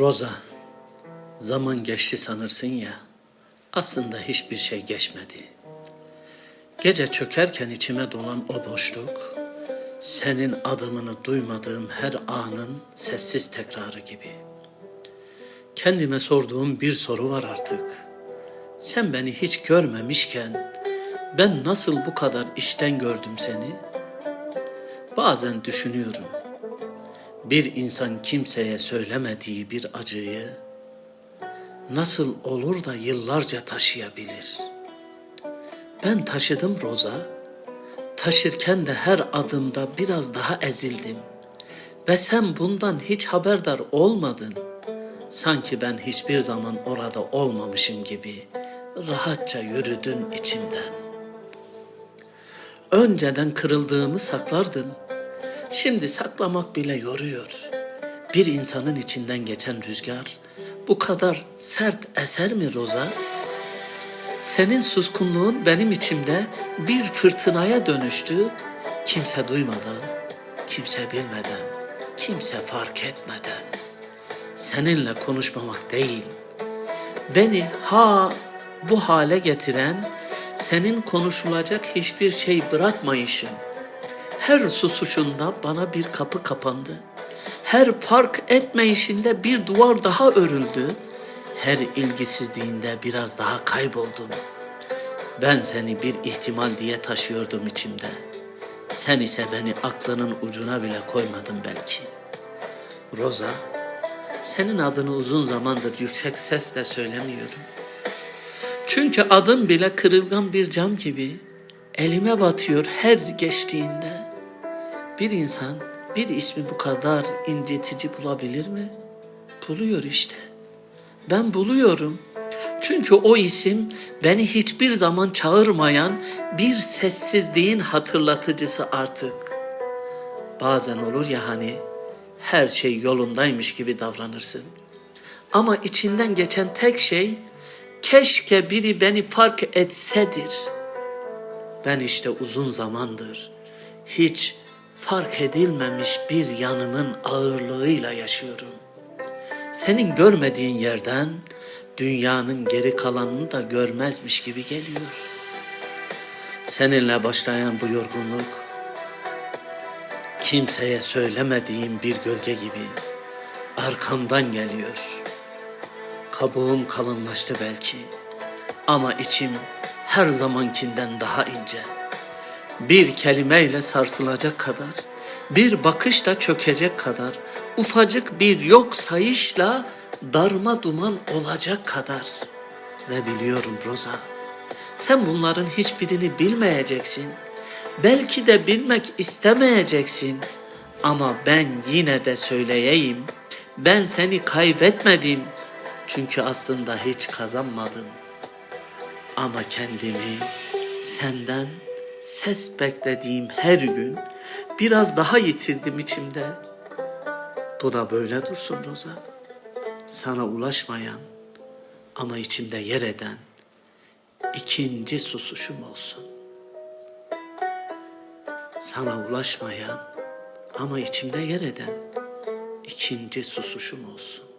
Roza, zaman geçti sanırsın ya, aslında hiçbir şey geçmedi. Gece çökerken içime dolan o boşluk, senin adımını duymadığım her anın sessiz tekrarı gibi. Kendime sorduğum bir soru var artık. Sen beni hiç görmemişken ben nasıl bu kadar işten gördüm seni? Bazen düşünüyorum. Bir insan kimseye söylemediği bir acıyı nasıl olur da yıllarca taşıyabilir? Ben taşıdım Roza. Taşırken de her adımda biraz daha ezildim. Ve sen bundan hiç haberdar olmadın. Sanki ben hiçbir zaman orada olmamışım gibi rahatça yürüdün içimden. Önceden kırıldığımı saklardım. Şimdi saklamak bile yoruyor. Bir insanın içinden geçen rüzgar bu kadar sert eser mi Roza? Senin suskunluğun benim içimde bir fırtınaya dönüştü. Kimse duymadan, kimse bilmeden, kimse fark etmeden. Seninle konuşmamak değil, beni ha bu hale getiren senin konuşulacak hiçbir şey bırakmayışın. Her susuşunda bana bir kapı kapandı. Her fark etmeyişinde bir duvar daha örüldü. Her ilgisizliğinde biraz daha kayboldum. Ben seni bir ihtimal diye taşıyordum içimde. Sen ise beni aklının ucuna bile koymadın belki. Roza, senin adını uzun zamandır yüksek sesle söylemiyorum. Çünkü adın bile kırılgan bir cam gibi elime batıyor her geçtiğinde. Bir insan bir ismi bu kadar incitici bulabilir mi? Buluyor işte. Ben buluyorum. Çünkü o isim beni hiçbir zaman çağırmayan bir sessizliğin hatırlatıcısı artık. Bazen olur ya hani her şey yolundaymış gibi davranırsın. Ama içinden geçen tek şey keşke biri beni fark etsedir. Ben işte uzun zamandır hiç fark edilmemiş bir yanımın ağırlığıyla yaşıyorum. Senin görmediğin yerden dünyanın geri kalanını da görmezmiş gibi geliyor. Seninle başlayan bu yorgunluk kimseye söylemediğim bir gölge gibi arkamdan geliyor. Kabuğum kalınlaştı belki ama içim her zamankinden daha ince. Bir kelimeyle sarsılacak kadar, bir bakışla çökecek kadar, ufacık bir yok sayışla darma duman olacak kadar. Ve biliyorum Roza, sen bunların hiçbirini bilmeyeceksin. Belki de bilmek istemeyeceksin. Ama ben yine de söyleyeyim. Ben seni kaybetmedim. Çünkü aslında hiç kazanmadım. Ama kendimi senden ses beklediğim her gün biraz daha yitirdim içimde. Bu da böyle dursun Roza. Sana ulaşmayan ama içimde yer eden ikinci susuşum olsun. Sana ulaşmayan ama içimde yer eden ikinci susuşum olsun.